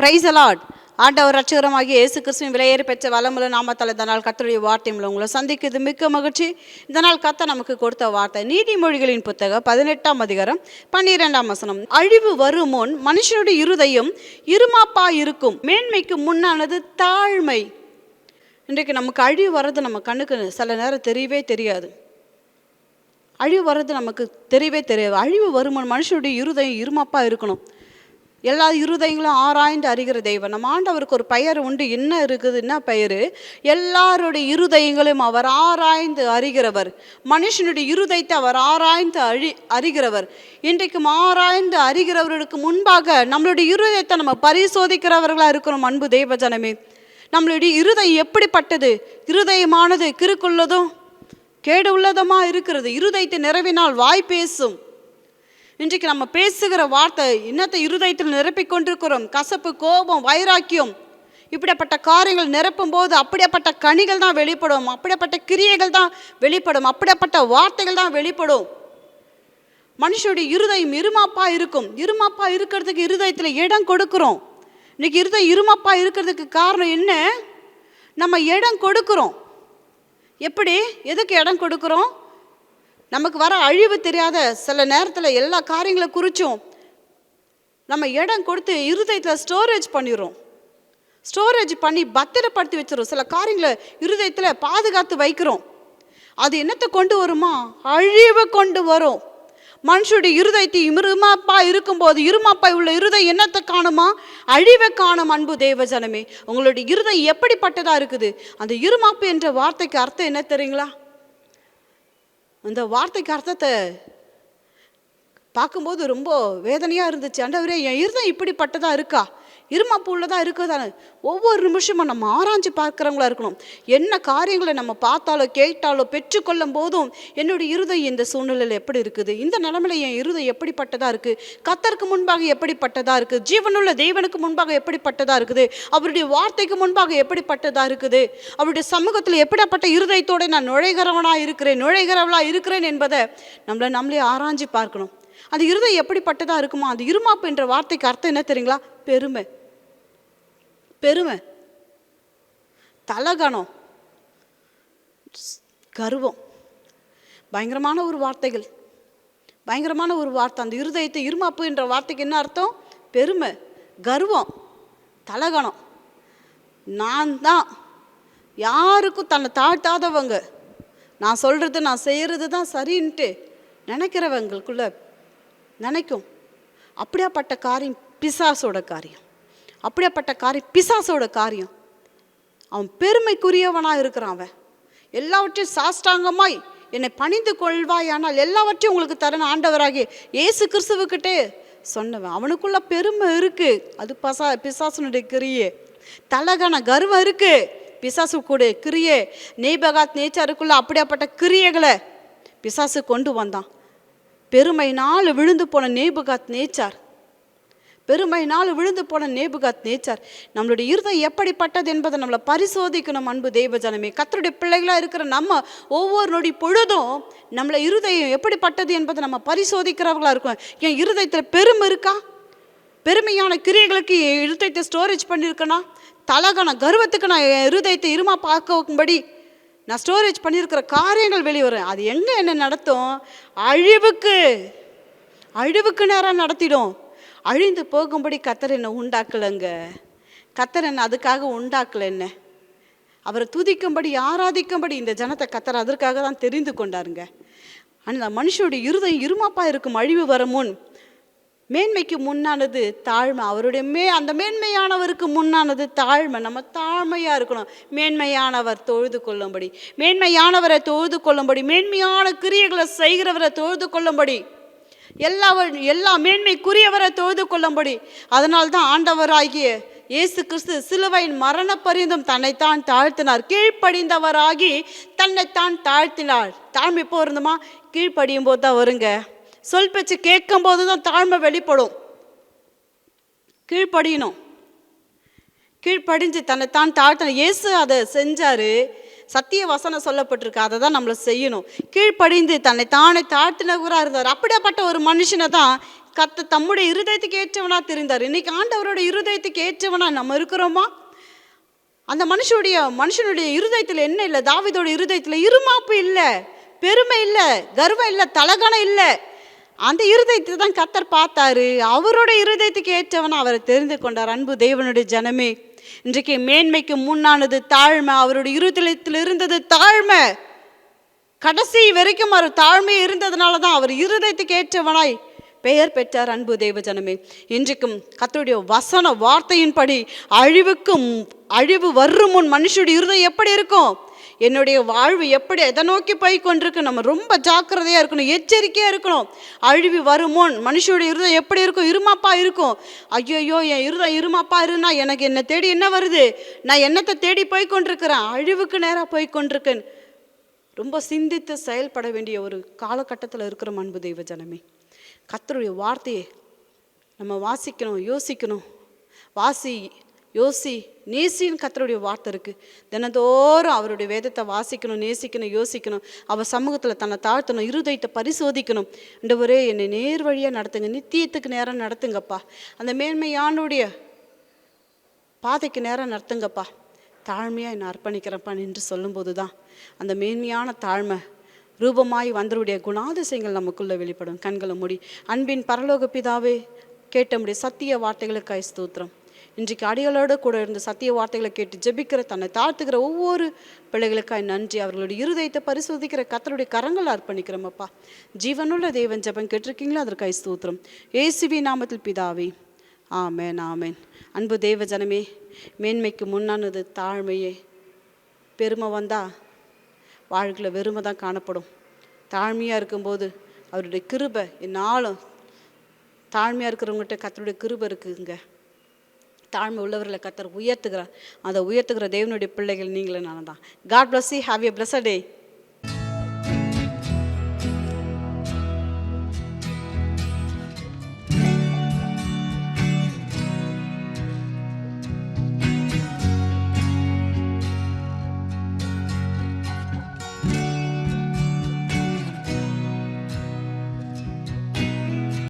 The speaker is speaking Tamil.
ப்ரைஸ் அலாட் ஆண்டவர் ரட்சகரமாகிய இயேசு கிறிஸ்துவின் விலையேறி பெற்ற வளமுள்ள நாமத்தால் இந்த நாள் கத்தருடைய வார்த்தை மூலம் உங்களை சந்திக்கிறது மிக்க மகிழ்ச்சி. இந்த நாள் கத்த நமக்கு கொடுத்த வார்த்தை நீதிமொழிகளின் புத்தகம் பதினெட்டாம் அதிகாரம் பன்னிரெண்டாம் வசனம். அழிவு வரும் முன் மனுஷனுடைய இருதயம் இருமாப்பா இருக்கும் மேன்மைக்கு முன்னானது தாழ்மை. இன்றைக்கு நமக்கு அழிவு வர்றது நம்ம கண்ணுக்கு சில நேரம் தெரியவே தெரியாது. அழிவு வர்றது நமக்கு தெரியவே தெரியாது. அழிவு வருமானம் மனுஷனுடைய இருதயம் இருமாப்பா இருக்கணும் எல்லா இருதயங்களும் ஆராய்ந்து அறிகிற தெய்வம் நம்ம ஆண்டவருக்கு ஒரு பெயர் உண்டு. என்ன இருக்குது என்ன பெயர்? எல்லாருடைய இருதயங்களையும் அவர் ஆராய்ந்து அறிகிறவர். மனுஷனுடைய இருதயத்தை அவர் ஆராய்ந்து அழி அறிகிறவர். இன்றைக்கும் ஆராய்ந்து அறிகிறவர்களுக்கு முன்பாக நம்மளுடைய இருதயத்தை நம்ம பரிசோதிக்கிறவர்களாக இருக்கிறோம் அன்பு தெய்வ ஜனமே நம்மளுடைய இருதயம் எப்படிப்பட்டது? இருதயமானது கிறுக்குள்ளதும் கேடு உள்ளதமாக இருக்கிறது. இருதயத்தை நிறவினால் வாய் பேசும். இன்றைக்கு நம்ம பேசுகிற வார்த்தை இன்னத்தை இருதயத்தில் நிரப்பிக் கொண்டிருக்கிறோம். கசப்பு கோபம் வைராக்கியம். இப்படிப்பட்ட காரியங்கள் நிரப்பும் போது அப்படிப்பட்ட கனிகள் தான் வெளிப்படும். அப்படிப்பட்ட கிரியைகள் தான் வெளிப்படும். அப்படிப்பட்ட வார்த்தைகள் தான் வெளிப்படும். மனுஷனுடைய இருதயம் இருமாப்பா இருக்கும். இருமாப்பா இருக்கிறதுக்கு இருதயத்தில் இடம் கொடுக்குறோம். இன்னைக்கு இருதயம் இருமாப்பா இருக்கிறதுக்கு காரணம் என்ன? நம்ம இடம் கொடுக்குறோம். எப்படி? எதுக்கு இடம் கொடுக்குறோம்? நமக்கு வர அழிவு தெரியாத சில நேரத்தில் எல்லா காரியங்களை குறிச்சும் நம்ம இடம் கொடுத்து இருதயத்தில் ஸ்டோரேஜ் பண்ணிடுறோம். ஸ்டோரேஜ் பண்ணி பத்திரப்படுத்தி வச்சிடும் சில காரியங்களை இருதயத்தில் பாதுகாத்து வைக்கிறோம். அது என்னத்தை கொண்டு வருமா? அழிவை கொண்டு வரும். மனுஷனுடைய இருதயத்தை இருமாப்பா இருக்கும்போது இருமாப்பா உள்ள இருதயம் என்னத்தை காணுமா? அழிவை காணும் அன்பு தேவ ஜனமே உங்களுடைய இருதயம் எப்படிப்பட்டதாக இருக்குது? அந்த இருமாப்பு என்ற வார்த்தைக்கு அர்த்தம் என்ன தெரியுங்களா? அந்த வார்த்தைக்கு அர்த்தத்தை பார்க்கும்போது ரொம்ப வேதனையாக இருந்துச்சு. ஆண்டவரே என் இருதயம் இப்படிப்பட்டதாக இருக்கா? இருமாப்பு தான் இருக்குதானே ஒவ்வொரு நிமிஷமும் நம்ம ஆராய்ஞ்சு பார்க்குறவங்களா இருக்கணும். என்ன காரியங்களை நம்ம பார்த்தாலோ கேட்டாலோ பெற்றுக்கொள்ளும் போதும் என்னுடைய இருதயம் இந்த சூழ்நிலையில் எப்படி இருக்குது? இந்த நிலமையில என் இருதயம் எப்படிப்பட்டதாக இருக்குது கத்தருக்கு முன்பாக எப்படிப்பட்டதாக இருக்குது ஜீவனுள்ள தெய்வனுக்கு முன்பாக எப்படிப்பட்டதாக இருக்குது? அவருடைய வார்த்தைக்கு முன்பாக எப்படிப்பட்டதாக இருக்குது? அவருடைய சமூகத்தில் எப்படிப்பட்ட இருதயத்தோடு நான் நுழைகிறவனாக இருக்கிறேன் நுழைகிறவளாக இருக்கிறேன் என்பதை நம்மளை நம்மளே ஆராய்ஞ்சு பார்க்கணும். அந்த இருதயம் எப்படிப்பட்டதாக இருக்குமா அந்த இருமாப்பு என்ற வார்த்தைக்கு அர்த்தம் என்ன தெரியுங்களா? பெருமை. பெருமை. தலகணம். கர்வம். பயங்கரமான ஒரு வார்த்தைகள். பயங்கரமான ஒரு வார்த்தை. அந்த இருதயத்தை இருமாப்பு என்ற வார்த்தைக்கு என்ன அர்த்தம்? பெருமை. கர்வம். தலகணம். நான் தான். யாருக்கும் தன்னை தாழ்த்தாதவங்க. நான் சொல்கிறது நான் செய்கிறது தான் சரின்ட்டு நினைக்கிறவங்களுக்குள்ள நினைக்கும். அப்படியாப்பட்ட காரியம் பிசாசோட காரியம். அப்படியாப்பட்ட காரியம் பிசாசோட காரியம். அவன் பெருமைக்குரியவனாக இருக்கிறான் அவன். எல்லாவற்றையும் சாஷ்டாங்கமாய் என்னை பணிந்து கொள்வாய் ஆனால் எல்லாவற்றையும் உங்களுக்கு தரணும் ஆண்டவராகி ஏசு கிறிஸ்துவுக்கிட்டே சொன்னவன். அவனுக்குள்ள பெருமை இருக்கு. அது பசா பிசாசனுடைய கிரியே. தலகன கர்வம் இருக்கு. பிசாசு கூட கிரியே. நெய்பகாத் நேச்சாருக்குள்ள அப்படியாப்பட்ட கிரியைகளை பிசாசு கொண்டு வந்தான். பெருமையினால் விழுந்து போன நெய்பகாத் நேச்சார். பெருமையினால் விழுந்து போன நேபுகாத் நேச்சார் நம்மளுடைய இருதயம் எப்படிப்பட்டது என்பதை நம்மளை பரிசோதிக்கணும் அன்பு தெய்வஜனமே. கத்தருடைய பிள்ளைகளாக இருக்கிற நம்ம ஒவ்வொரு நொடி பொழுதும் நம்மளை இருதயம் எப்படிப்பட்டது என்பதை நம்ம பரிசோதிக்கிறவர்களாக இருக்கும் என் இருதயத்தில் பெருமை இருக்கா? பெருமையான கிரியைகளுக்கு என் இருதயத்தை ஸ்டோரேஜ் பண்ணியிருக்கேனா? தலகன கர்வத்துக்கு நான் என் இருதயத்தை இருமா பார்க்கும்படி நான் ஸ்டோரேஜ் பண்ணியிருக்கிற காரியங்கள் வெளிவரும். அது எங்கே என்ன நடத்தும்? அழிவுக்கு அழிவுக்கு நேரம் நடத்திடும். அழிந்து போகும்படி கத்தர் என்ன உண்டாக்கலைங்க. கத்தர் என்ன அதுக்காக உண்டாக்கல என்ன அவரை துதிக்கும்படி ஆராதிக்கும்படி இந்த ஜனத்தை கத்தர் அதற்காக தான் தெரிந்து கொண்டாருங்க. அந்த மனுஷனுடைய இருதயம் இருமாப்பாக இருக்கும் அழிவு வர முன் மேன்மைக்கு முன்னானது தாழ்மை. அவருடைய மே அந்த மேன்மையானவருக்கு முன்னானது தாழ்மை. நம்ம தாழ்மையாக இருக்கணும். மேன்மையானவர் தொழுது கொள்ளும்படி மேன்மையானவரை தொழுது கொள்ளும்படி மேன்மையான கிரியைகளை செய்கிறவரை தொழுது கொள்ளும்படி. எல்லா எல்லா மேன்மைக்குரியவரை தொழுது கொள்ளும்படி. அதனால் தான் ஆண்டவராகிய இயேசு கிறிஸ்து சிலுவையின் மரண பரிந்தும் தன்னைத்தான் தாழ்த்தினார். கீழ்ப்படிந்தவராகி தன்னைத்தான் தாழ்த்தினார். தாழ்மை இப்போ இருந்தோமா கீழ்ப்படியும் போது தான் வருங்க. சொல் பேச்சு கேட்கும் போது தான் தாழ்மை வெளிப்படும். கீழ்ப்படியணும். கீழ்ப்படிஞ்சு தன்னைத்தான் தான் தாழ்த்தின இயேசு அதை செஞ்சாரு. சத்திய வசனம் சொல்லப்பட்டிருக்கு. அதை தான் நம்மளை செய்யணும். கீழ்ப்படிந்து தன்னை தானே தாழ்த்தினவராக இருந்தார். அப்படியாப்பட்ட ஒரு மனுஷனை தான் கத்த தம்முடைய இருதயத்துக்கு ஏற்றவனாக தெரிந்தார். இன்னைக்கு ஆண்டவரோட இருதயத்துக்கு ஏற்றவனாக நம்ம இருக்கிறோமா? அந்த மனுஷனுடைய மனுஷனுடைய இருதயத்தில் என்ன இல்லை? தாவிதோட இருதயத்தில் இருமாப்பு இல்லை பெருமை இல்லை கர்வம் இல்லை தலகணம் இல்லை. அந்த இருதயத்தை தான் கத்தர் பார்த்தாரு. அவரோட இருதயத்துக்கு ஏற்றவனா அவரை தெரிந்து கொண்டார். அன்பு தேவனுடைய ஜனமே. இன்றைக்கு மேன்மைக்கு முன்னானது தாழ்மை அவருடைய இருதயத்தில் இருந்தது தாழ்மை. கடைசி வரைக்கும் அவர் தாழ்மை இருந்ததுனால தான் அவர் இருதயத்துக்கு ஏற்றவனாய் பெயர் பெற்றார் அன்பு தேவஜனமே. இன்றைக்கும் கத்தருடைய வசன வார்த்தையின்படி அழிவுக்கும் அழிவு வரும் முன் மனுஷனுடைய இருதயம் எப்படி இருக்கும்? என்னுடைய வாழ்வு எப்படி எதை நோக்கி போய் கொண்டிருக்கு நம்ம ரொம்ப ஜாக்கிரதையாக இருக்கணும் எச்சரிக்கையாக இருக்கணும். அழுவி வருமோன் மனுஷனுடைய இருதம் எப்படி இருக்கும் இருமாப்பா இருக்கும். ஐயோயோ என் இருதம் இருமாப்பா இருந்தா எனக்கு என்னை தேடி என்ன வருது? நான் என்னத்தை தேடி போய் கொண்டிருக்கிறேன் அழிவுக்கு நேராக போய் கொண்டிருக்கேன் ரொம்ப சிந்தித்து செயல்பட வேண்டிய ஒரு காலகட்டத்தில் இருக்கிற அன்பு தெய்வ ஜனமே கத்தருடைய வார்த்தையை நம்ம வாசிக்கணும் யோசிக்கணும். வாசி யோசி நேசின்னு கத்தருடைய வார்த்தை இருக்குது தினந்தோறும் அவருடைய வேதத்தை வாசிக்கணும் நேசிக்கணும் யோசிக்கணும். அவர் சமூகத்தில் தன்னை தாழ்த்தணும் இருதயத்தை பரிசோதிக்கணும். ஒரே என்னை நேர் வழியாக நடத்துங்க நித்தியத்துக்கு நேரம் நடத்துங்கப்பா. அந்த மேன்மையானுடைய பாதைக்கு நேரம் நடத்துங்கப்பா. தாழ்மையாக என்னை அர்ப்பணிக்கிறப்பா என்று சொல்லும்போது தான் அந்த மேன்மையான தாழ்மை ரூபமாய் வந்தருடைய குணாதிசயங்கள் நமக்குள்ளே வெளிப்படும். கண்களை மூடி அன்பின் பரலோக பிதாவே கேட்டமுடைய சத்திய வார்த்தைகளுக்காய் ஸ்தோத்திரம். இன்றைக்கு அடிகளோடு கூட இருந்த சத்திய வார்த்தைகளை கேட்டு ஜெபிக்கிற தன்னை தாழ்த்துக்கிற ஒவ்வொரு பிள்ளைகளுக்காய் நன்றி. அவர்களுடைய இருதயத்தை பரிசோதிக்கிற கத்தருடைய கரங்களை அர்ப்பணிக்கிறோமப்பா. ஜீவனுள்ள தேவன் ஜபம் கேட்டிருக்கீங்களோ? அதற்காய் ஸ்தூத்திரம். ஏசுவி நாமத்தில் பிதாவி ஆமேன் ஆமேன். அன்பு தேவ ஜனமே மேன்மைக்கு முன்னானது தாழ்மையே. பெருமை வந்தால் வாழ்க்கையில் வெறுமை தான் காணப்படும். தாழ்மையாக இருக்கும்போது அவருடைய கிருபை என்னாலும் தாழ்மையாக இருக்கிறவங்ககிட்ட கத்தருடைய கிருபை இருக்குங்க. தாழ்மை உள்ளவர்களை கத்தர் உயர்த்துகிறார். அதை உயர்த்துகிற தேவனுடைய பிள்ளைகள் நீங்களும் நான் தான் God bless you have a bless day